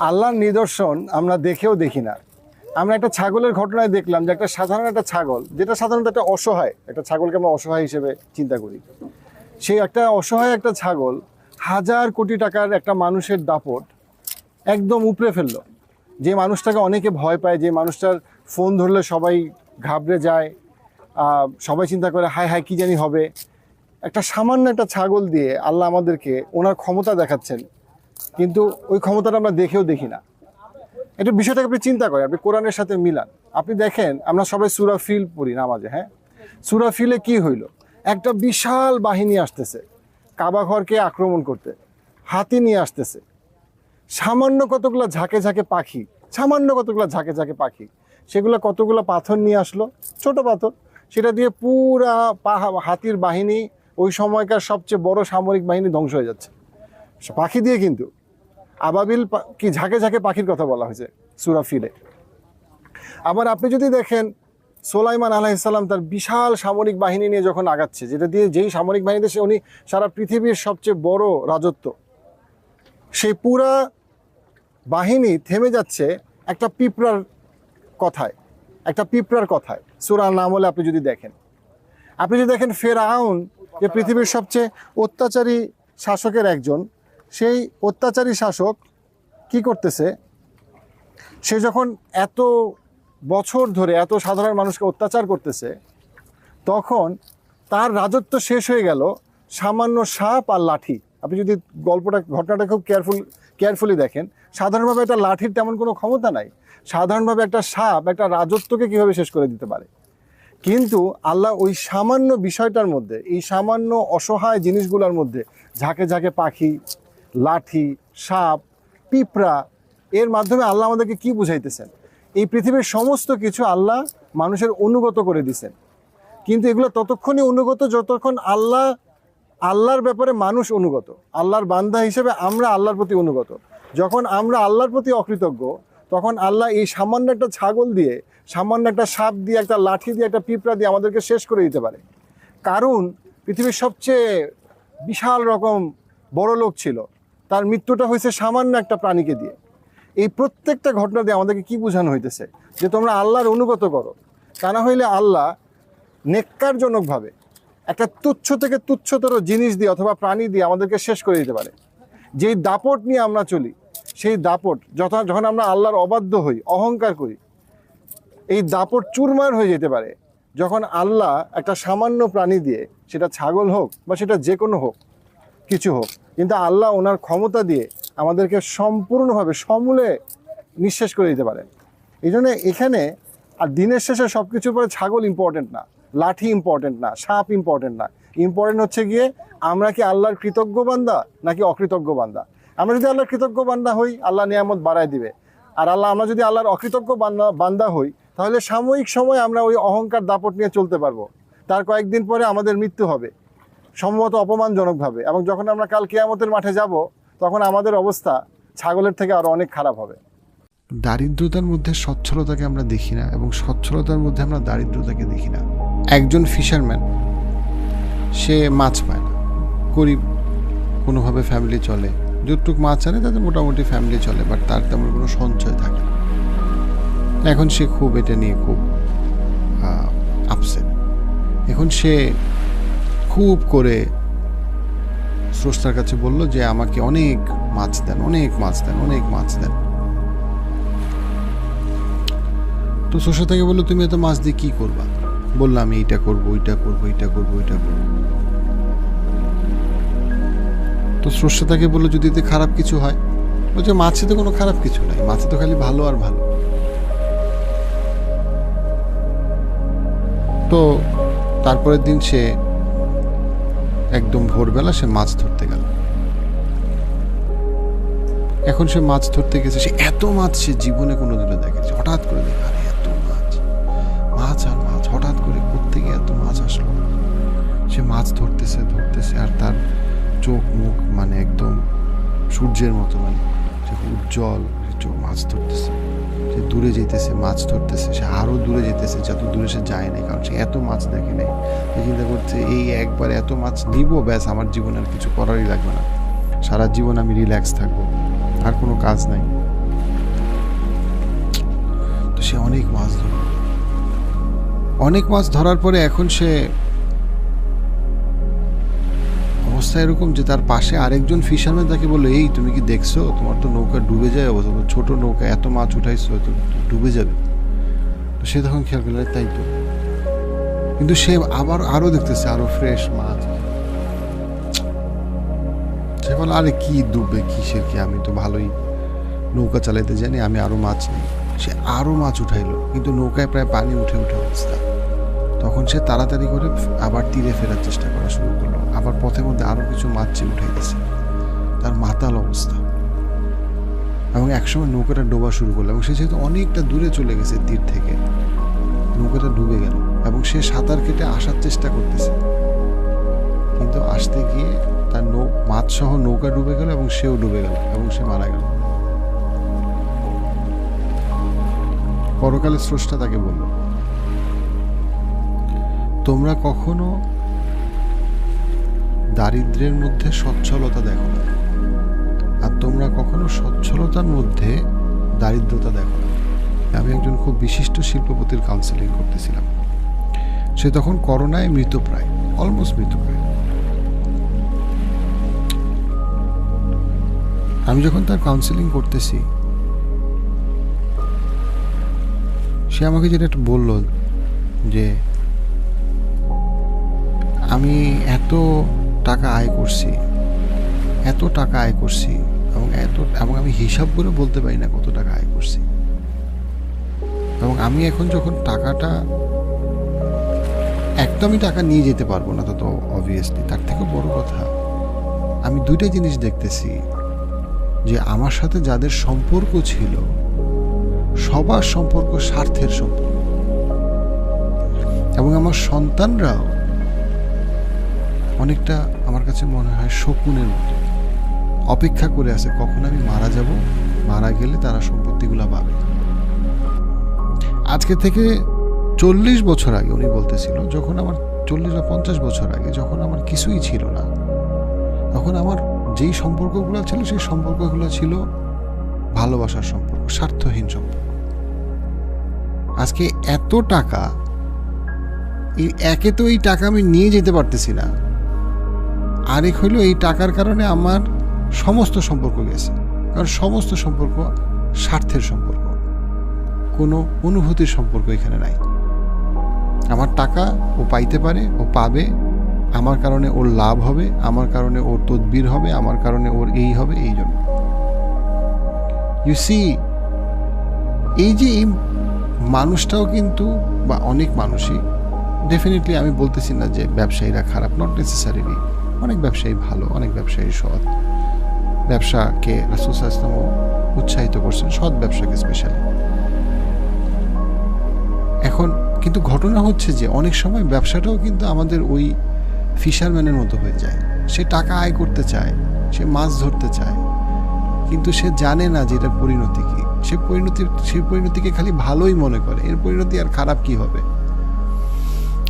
আল্লাহর নিদর্শন আমরা দেখেও দেখি না। আমরা একটা ছাগলের ঘটনায় দেখলাম যে একটা সাধারণ একটা ছাগল, যেটা সাধারণত একটা অসহায়, একটা ছাগলকে আমরা অসহায় হিসেবে চিন্তা করি। সেই একটা অসহায় একটা ছাগল হাজার কোটি টাকার একটা মানুষের দাপট একদম উপড়ে ফেলল। যে মানুষটাকে অনেকে ভয় পায়, যে মানুষটার ফোন ধরলে সবাই ঘাবড়ে যায় সবাই চিন্তা করে, হায় হায়, কি জানি হবে? একটা সামান্য একটা ছাগল দিয়ে আল্লাহ আমাদেরকে ওনার ক্ষমতা দেখাচ্ছেন। কিন্তু ওই ক্ষমতাটা আমরা দেখেও দেখি না। একটু বিষয়টাকে আপনি চিন্তা করেন, আপনি কোরআনের সাথে মিলান। আপনি দেখেন, আমরা সবাই সুরা ফিল পড়ি নামাজে হ্যাঁ? সুরা ফিলে কি হইল? একটা বিশাল বাহিনী আসতেছে, কাবা ঘরকে আক্রমণ করতে, হাতি নিয়ে আসতেছে। সামান্য কতগুলো ঝাঁকে ঝাঁকে পাখি, সামান্য কতগুলো ঝাঁকে ঝাঁকে পাখি, সেগুলো কতগুলো পাথর নিয়ে আসলো? ছোট পাথর। সেটা দিয়ে পুরা হাতির বাহিনী ওই সময়কার সবচেয়ে বড় সামরিক বাহিনী ধ্বংস হয়ে যাচ্ছে। পাখি দিয়ে কিন্তু। আবাবিল কি ঝাঁকে ঝাঁকে পাখির কথা বলা হয়েছে সুরা ফিলে। আবার আপনি যদি দেখেন, সোলাইমান আলাইসাল্লাম তার বিশাল সামরিক বাহিনী নিয়ে যখন আগাচ্ছে, যেটা দিয়ে যেই সামরিক বাহিনীতে সে উনি সারা পৃথিবীর সবচেয়ে বড় রাজত্ব, সেই পুরা বাহিনী থেমে যাচ্ছে একটা পিঁপড়ার কথায়, একটা পিঁপড়ার কথায়। সুরার নাম হলে আপনি যদি দেখেন, আপনি যদি দেখেন ফের আউন যে পৃথিবীর সবচেয়ে অত্যাচারী শাসকের একজন সেই অত্যাচারী শাসক কি করতেছে? সে যখন এত বছর ধরে এত সাধারণ মানুষকে অত্যাচার করতেছে, তখন তার রাজত্ব শেষ হয়ে গেল সামান্য সাপ আর লাঠি। আপনি যদি গল্পটা, ঘটনাটা খুব কেয়ারফুল কেয়ারফুলি দেখেন, সাধারণভাবে একটা লাঠির তেমন কোনো ক্ষমতা নাই। সাধারণভাবে একটা সাপ একটা রাজত্বকে কীভাবে শেষ করে দিতে পারে? কিন্তু আল্লাহ ওই সামান্য বিষয়টার মধ্যে, এই সামান্য অসহায় জিনিসগুলোর মধ্যে ঝাঁকে ঝাঁকে পাখি লাঠি, সাপ, পিঁপড়া, এর মাধ্যমে আল্লাহ আমাদেরকে কি বুঝাইতেছেন? এই পৃথিবীর সমস্ত কিছু আল্লাহ মানুষের অনুগত করে দিছেন। কিন্তু এগুলো ততক্ষণই অনুগত যতক্ষণ আল্লাহ, আল্লাহর ব্যাপারে মানুষ অনুগত। আল্লাহর বান্দা হিসেবে আমরা আল্লাহর প্রতি অনুগত। যখন আমরা আল্লাহর প্রতি অকৃতজ্ঞ, তখন আল্লাহ এই সামান্য একটা ছাগল দিয়ে, সামান্য একটা সাপ দিয়ে, একটা লাঠি দিয়ে, একটা পিঁপড়া দিয়ে আমাদেরকে শেষ করে দিতে পারে। কারণ পৃথিবীর সবচেয়ে বিশাল রকম বড় লোক ছিল। তার মৃত্যুটা হয়েছে সামান্য একটা প্রাণীকে দিয়ে। এই প্রত্যেকটা ঘটনা দিয়ে আমাদেরকে কি বোঝানো হইতেছে? যে তোমরা আল্লাহর অনুগত করো। তা না হইলে আল্লাহ নেককারজনকভাবে একটা তুচ্ছ থেকে তুচ্ছতর জিনিস দিয়ে অথবা প্রাণী দিয়ে আমাদেরকে শেষ করে দিতে পারে। যেই দাপট নিয়ে আমরা চলি, সেই দাপট যথা যখন আমরা আল্লাহর অবাধ্য হই, অহংকার করি, এই দাপট চুরমার হয়ে যেতে পারে। যখন আল্লাহ একটা সামান্য প্রাণী দিয়ে, সেটা ছাগল হোক বা সেটা যে কোনো হোক কিছু হোক। কিন্তু আল্লাহ ওনার ক্ষমতা দিয়ে আমাদেরকে সম্পূর্ণভাবে সমূলে নিঃশেষ করে দিতে পারেন। এই জন্য এখানে আর দিনের শেষে সব কিছুর পরে ছাগল ইম্পর্টেন্ট না, লাঠি ইম্পর্টেন্ট না, সাপ ইম্পর্টেন্ট না। ইম্পর্টেন্ট হচ্ছে গিয়ে আমরা কি আল্লাহর কৃতজ্ঞ বান্দা নাকি অকৃতজ্ঞ বান্দা? আমরা যদি আল্লাহর কৃতজ্ঞ বান্দা হই, আল্লাহ নিয়ামত বাড়ায় দিবে। আর আল্লাহ, আমরা যদি আল্লাহর অকৃতজ্ঞ বান্দা বান্দা হই, তাহলে সাময়িক সময় আমরা ওই অহংকার দাপট নিয়ে চলতে পারব। তার কয়েকদিন পরে আমাদের মৃত্যু হবে। সম্ভবত অপমানজনকভাবে। এবং যখন আমরা কাল কেয়ামতের মাঠে যাব, তখন আমাদের অবস্থা ছাগলের থেকে আরও অনেক খারাপ হবে। দারিদ্রতার মধ্যে সচ্ছলতাকে আমরা দেখি না এবং সচ্ছলতার মধ্যে আমরা দারিদ্রতাকে দেখি না। একজন ফিশারম্যান সে মাছ পায় না। গরিব কোনোভাবে ফ্যামিলি চলে। যতটুক মাছ আনে, তাতে মোটামুটি ফ্যামিলি চলে বাট তার তেমন কোনো সঞ্চয় থাকে এখন সে খুব, এটা নিয়ে খুব আপসেট এখন সে খুব করে স্রষ্টার কাছে বলল যে, আমাকে অনেক মাছ দেন, অনেক মাছ দেন, অনেক মাছ দেন। তো স্রষ্টা থেকে বলল, তুমি এত মাছ দিয়ে কি করবা? বললাম আমি এইটা করব, ওইটা করব এইটা করব, ওইটা করব। তো স্রষ্টা তাকে বলল, যদি এতে খারাপ কিছু হয়? বলছে মাছে তো কোনো খারাপ কিছু নাই, মাছে তো খালি ভালো আর ভালো। তো তারপরের দিন সে একদম ভোরবেলা সে মাছ ধরতে গেল। এখন সে মাছ ধরতে গেছে, সে এত মাছ সে জীবনে কোনো দিনও দেখেছে হঠাৎ করে দেখে এত মাছ মাছ আর মাছ, হঠাৎ করে কোত্থেকে এত মাছ আসলো? সে মাছ ধরতেছে ধরতেছে আর তার চোখ মুখ মানে একদম সূর্যের মতো মানে উজ্জ্বল। চোখ মাছ ধরতেছে। সে দূরে যেতেছে, মাছ ধরতেছে, সে আরও দূরে যেতেছে, যত দূরে সে যায় নাই, কারণ সে এত মাছ দেখে নেই। সে চিন্তা করছে, এই একবার এত মাছ নিব, ব্যাস, আমার জীবনে আর কিছু করারই লাগবে না। সারা জীবন আমি রিল্যাক্স থাকব, আর কোনো কাজ নাই। তো সে অনেক মাছ ধরে অনেক মাছ ধরার পরে এখন সে অবস্থা এরকম যে তার পাশে আরেকজন ফিশারম্যান তাকে বলল, এই, তুমি কি দেখছ? তোমার তো নৌকা ডুবে যায় অবস্থা। ছোট নৌকা, এত মাছ উঠাইছো ডুবে যাবে। তো সে তখন খেয়াল করল তাই তো। কিন্তু সে আবার আরও দেখতেছে, আরও ফ্রেশ মাছ। সে বলে আরে, কি ডুববে, কিসের কি? আমি তো ভালোই নৌকা চালাইতে জানি, আমি আরও মাছ নিই। সে আরও মাছ উঠাইলো, কিন্তু নৌকায় প্রায় পানি উঠে উঠে অবস্থা। তখন সে তাড়াতাড়ি করে আবার তীরে ফেরার চেষ্টা করা শুরু করল। আবার পথের মধ্যে আরও কিছু মাছ সে উঠাইতেছে তার মাতাল অবস্থা। এবং একসময় নৌকাটা ডোবা শুরু করল এবং সে যেহেতু অনেকটা দূরে চলে গেছে তীর থেকে, নৌকাটা ডুবে গেল এবং সে সাঁতার কেটে আসার চেষ্টা করতেছে। কিন্তু আসতে গিয়ে তার নৌ মাছ সহ নৌকা ডুবে গেল এবং সেও ডুবে গেল এবং সে মারা গেল। পরকালে স্রষ্টা তাকে বলল, তোমরা কখনো দারিদ্র্যের মধ্যে সচ্ছলতা দেখো না। আর তোমরা কখনো সচ্ছলতার মধ্যে দারিদ্রতা দেখো না। আমি একজন খুব বিশিষ্ট শিল্পপতির কাউন্সেলিং করতেছিলাম। সে তখন করোনায় মৃতপ্রায় অলমোস্ট মৃতপ্রায়। আমি যখন তার কাউন্সেলিং করতেছি, সে আমাকে যেটা একটা বলল যে, আমি এত টাকা আয় করছি, এত টাকা আয় করছি এবং এত, এবং আমি হিসাব করে বলতে পারি না কত টাকা আয় করছি। এবং আমি এখন যখন টাকাটা একদমই টাকা নিয়ে যেতে পারব না তত অবভিয়াসলি তার থেকে বড় কথা, আমি দুইটা জিনিস দেখতেছি যে আমার সাথে যাদের সম্পর্ক ছিল, সবার সম্পর্ক স্বার্থের সম্পর্ক। এবং আমার সন্তানরাও অনেকটা আমার কাছে মনে হয় শকুনের মতো। অপেক্ষা করে আছে কখন আমি মারা যাব, মারা গেলে তারা সম্পত্তিগুলো পাবে। আজকে থেকে চল্লিশ বছর আগে উনি বলতেছিল, যখন আমার চল্লিশ বা পঞ্চাশ বছর আগে যখন আমার কিছুই ছিল না, তখন আমার যেই সম্পর্কগুলো ছিল, সেই সম্পর্কগুলো ছিল ভালোবাসার সম্পর্ক, স্বার্থহীন সম্পর্ক। আজকে এত টাকা, এই একে তো এই টাকা আমি নিয়ে যেতে পারতেছি না। আরেক হইল এই টাকার কারণে আমার সমস্ত সম্পর্ক গেছে। কারণ সমস্ত সম্পর্ক স্বার্থের সম্পর্ক। কোনো অনুভূতির সম্পর্ক এখানে নাই। আমার টাকা ও পাইতে পারে, ও পাবে, আমার কারণে ওর লাভ হবে, আমার কারণে ওর তদবির হবে, আমার কারণে ওর এই হবে, এই জন্য। ইউ সি এই যে এই মানুষটাও কিন্তু, বা অনেক মানুষই ডেফিনেটলি আমি বলতেছি না যে ব্যবসায়ীরা খারাপ নট নেসেসারিলি অনেক ব্যবসায়ী ভালো, অনেক ব্যবসায়ী সৎ। ব্যবসাকে রাসুসা উৎসাহিত করছেন, সৎ ব্যবসাকে স্পেশালি এখন কিন্তু ঘটনা হচ্ছে যে অনেক সময় ব্যবসাটাও কিন্তু আমাদের ওই ফিশারম্যানের মতো হয়ে যায়। সে টাকা আয় করতে চায়, সে মাছ ধরতে চায়, কিন্তু সে জানে না যে এটার পরিণতি কি। সে পরিণতি সেই পরিণতিকে খালি ভালোই মনে করে, এর পরিণতি আর খারাপ কি হবে?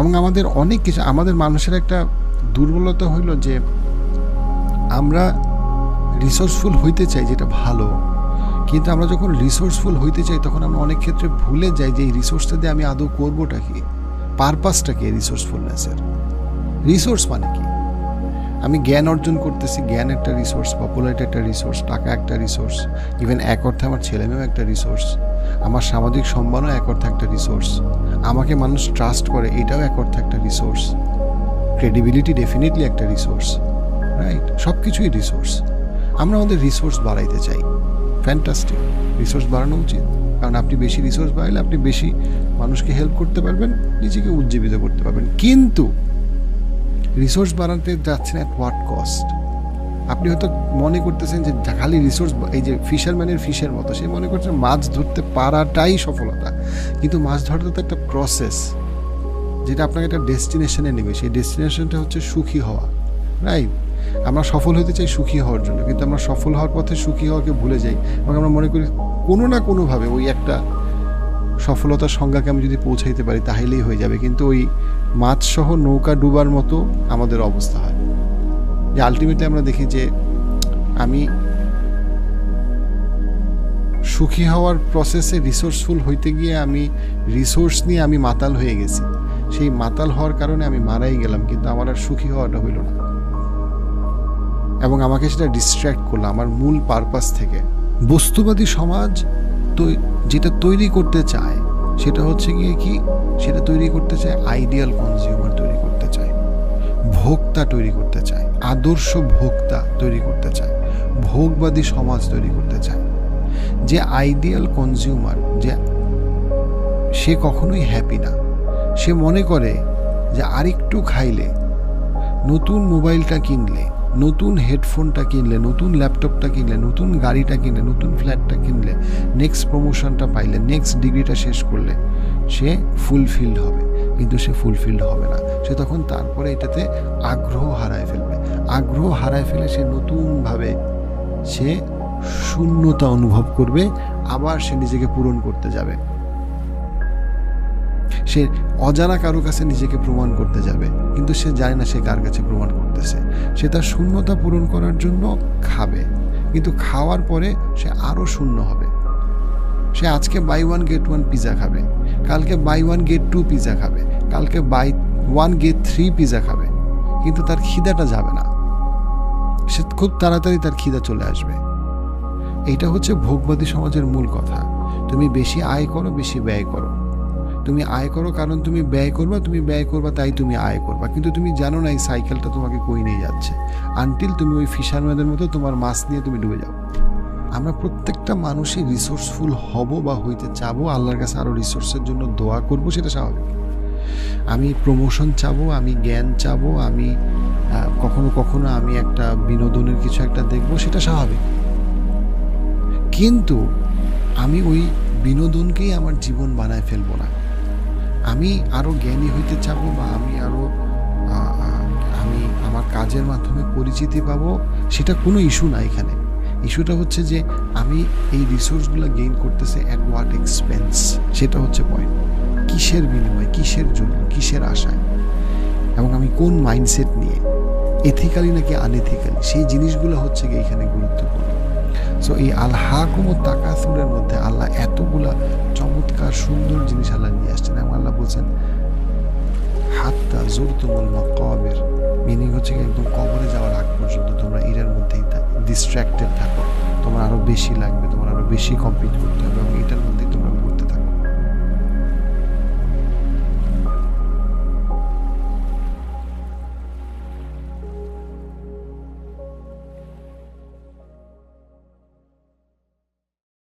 এবং আমাদের অনেক কিছু, আমাদের মানুষের একটা দুর্বলতা হইল যে আমরা রিসোর্সফুল হইতে চাই যেটা ভালো, কিন্তু আমরা যখন রিসোর্সফুল হইতে চাই তখন আমরা অনেক ক্ষেত্রে ভুলে যাই যে এই রিসোর্সটা দিয়ে আমি আদৌ করবোটা কি? পারপাসটা কি রিসোর্সফুলনেসের রিসোর্স মানে কি? আমি জ্ঞান অর্জন করতেছি, জ্ঞান একটা রিসোর্স পপুলারিটি একটা রিসোর্স টাকা একটা রিসোর্স ইভেন এক অর্থে আমার ছেলেমেয়েও একটা রিসোর্স আমার সামাজিক সম্মানও এক অর্থে একটা রিসোর্স আমাকে মানুষ ট্রাস্ট করে, এটাও এক অর্থে একটা রিসোর্স ক্রেডিবিলিটি ডেফিনেটলি একটা রিসোর্স রাইট সব কিছুই রিসোর্স আমরা আমাদের রিসোর্স বাড়াইতে চাই। ফ্যান্টাস্টিক রিসোর্স বাড়ানো উচিত। কারণ আপনি বেশি রিসোর্স বাড়াইলে আপনি বেশি মানুষকে হেল্প করতে পারবেন, নিজেকে উজ্জীবিত করতে পারবেন। কিন্তু রিসোর্স বাড়াতে যাচ্ছেন অ্যাট হোয়াট কস্ট আপনি হয়তো মনে করতেছেন যে খালি রিসোর্স এই যে ফিশারম্যানের ফিশের মতো, সে মনে করছেন মাছ ধরতে পারাটাই সফলতা। কিন্তু মাছ ধরাটা তো একটা প্রসেস যেটা আপনাকে একটা ডেস্টিনেশনে নেবে। সেই ডেস্টিনেশনটা হচ্ছে সুখী হওয়া রাইট আমরা সফল হতে চাই সুখী হওয়ার জন্য, কিন্তু আমরা সফল হওয়ার পথে সুখী হওয়াকে ভুলে যাই। এবং আমরা মনে করি কোনো না কোনোভাবে ওই একটা সফলতার সংজ্ঞাকে আমি যদি পৌঁছাইতে পারি, তাহলেই হয়ে যাবে। কিন্তু ওই মাছ সহ নৌকা ডুবার মতো আমাদের অবস্থা হয়। যে আলটিমেটলি আমরা দেখি যে আমি সুখী হওয়ার প্রসেসে রিসোর্সফুল হইতে গিয়ে আমি রিসোর্স নিয়ে আমি মাতাল হয়ে গেছি। সেই মাতাল হওয়ার কারণে আমি মারাই গেলাম, কিন্তু আমার আর সুখী হওয়াটা হইল না। এবং আমাকে সেটা ডিস্ট্র্যাক্ট করল আমার মূল পারপাস থেকে। বস্তুবাদী সমাজ তো যেটা তৈরি করতে চায়, সেটা হচ্ছে গিয়ে কি? সেটা তৈরি করতে চায় আইডিয়াল কনজিউমার তৈরি করতে চায়, ভোক্তা তৈরি করতে চায়, আদর্শ ভোক্তা তৈরি করতে চায়, ভোগবাদী সমাজ তৈরি করতে চায়। যে আইডিয়াল কনজিউমার যে সে কখনোই হ্যাপি না। সে মনে করে যে আরেকটু খাইলে, নতুন মোবাইলটা কিনলে, নতুন হেডফোনটা কিনলে, নতুন ল্যাপটপটা কিনলে, নতুন গাড়িটা কিনলে, নতুন ফ্ল্যাটটা কিনলে নেক্সট প্রমোশনটা পাইলে নেক্সট ডিগ্রিটা শেষ করলে, সে ফুলফিলড হবে। কিন্তু সে ফুলফিলড হবে না। সে তখন তারপরে এটাতে আগ্রহ হারায় ফেলবে। আগ্রহ হারায় ফেলে সে নতুনভাবে সে শূন্যতা অনুভব করবে, আবার সে নিজেকে পূরণ করতে যাবে। সে অজানা কারও কাছে নিজেকে প্রমাণ করতে যাবে, কিন্তু সে জানে না সে কার কাছে প্রমাণ করতেছে। সে তার শূন্যতা পূরণ করার জন্য খাবে, কিন্তু খাওয়ার পরে সে আরও শূন্য হবে। সে আজকে buy one get one pizza খাবে, কালকে buy one get two pizza খাবে, কালকে buy one get three pizza খাবে, কিন্তু তার খিদাটা যাবে না। সে খুব তাড়াতাড়ি তার খিদা চলে আসবে। এইটা হচ্ছে ভোগবাদী সমাজের মূল কথা। তুমি বেশি আয় করো, বেশি ব্যয় করো। তুমি আয় করো, কারণ তুমি ব্যয় করবা, তুমি ব্যয় করবা তাই তুমি আয় করবা। কিন্তু তুমি জানো না এই সাইকেলটা তোমাকে কই নিয়ে যাচ্ছে। আনটিল তুমি ওই ফিশারম্যানের মতো তোমার মাছ নিয়ে তুমি ডুবে যাও। আমরা প্রত্যেকটা মানুষই রিসোর্সফুল হব বা হইতে চাবো, আল্লাহর কাছে আরও রিসোর্সের জন্য দোয়া করব, সেটা স্বাভাবিক। আমি প্রমোশন চাবো, আমি জ্ঞান চাবো, আমি কখনো কখনো আমি একটা বিনোদনের কিছু একটা দেখব, সেটা স্বাভাবিক। কিন্তু আমি ওই বিনোদনকেই আমার জীবন বানায় ফেলব না। আমি আরও জ্ঞানী হইতে চাবো বা আমি আরও আমি আমার কাজের মাধ্যমে পরিচিতি পাবো, সেটা কোনো ইস্যু না এখানে। ইস্যুটা হচ্ছে যে আমি এই রিসোর্সগুলো গেইন করতেছে অ্যাট হোয়াট এক্সপেন্স সেটা হচ্ছে পয়েন্ট কিসের বিনিময়ে, কিসের জন্য, কিসের আশায়? এবং আমি কোন মাইন্ডসেট নিয়ে? এথিক্যালি নাকি আনএথিক্যালি সেই জিনিসগুলো হচ্ছে গিয়ে এখানে গুরুত্বপূর্ণ। সো এই আল হাকুম ও তাকাসুরের মধ্যে আল্লাহ এতগুলা চমৎকার, সুন্দর জিনিস আল্লাহ নিয়ে আসছেন। এবং আল্লাহ বলছেন, হাত্তা জোর তুমুল কবের মিনিং হচ্ছে একদম কবরে যাওয়ার আগ পর্যন্ত তোমরা এটার মধ্যেই ডিস্ট্র্যাক্টেড থাকো। তোমার আরও বেশি লাগবে, তোমার আরও বেশি কমপ্লিট করতে হবে।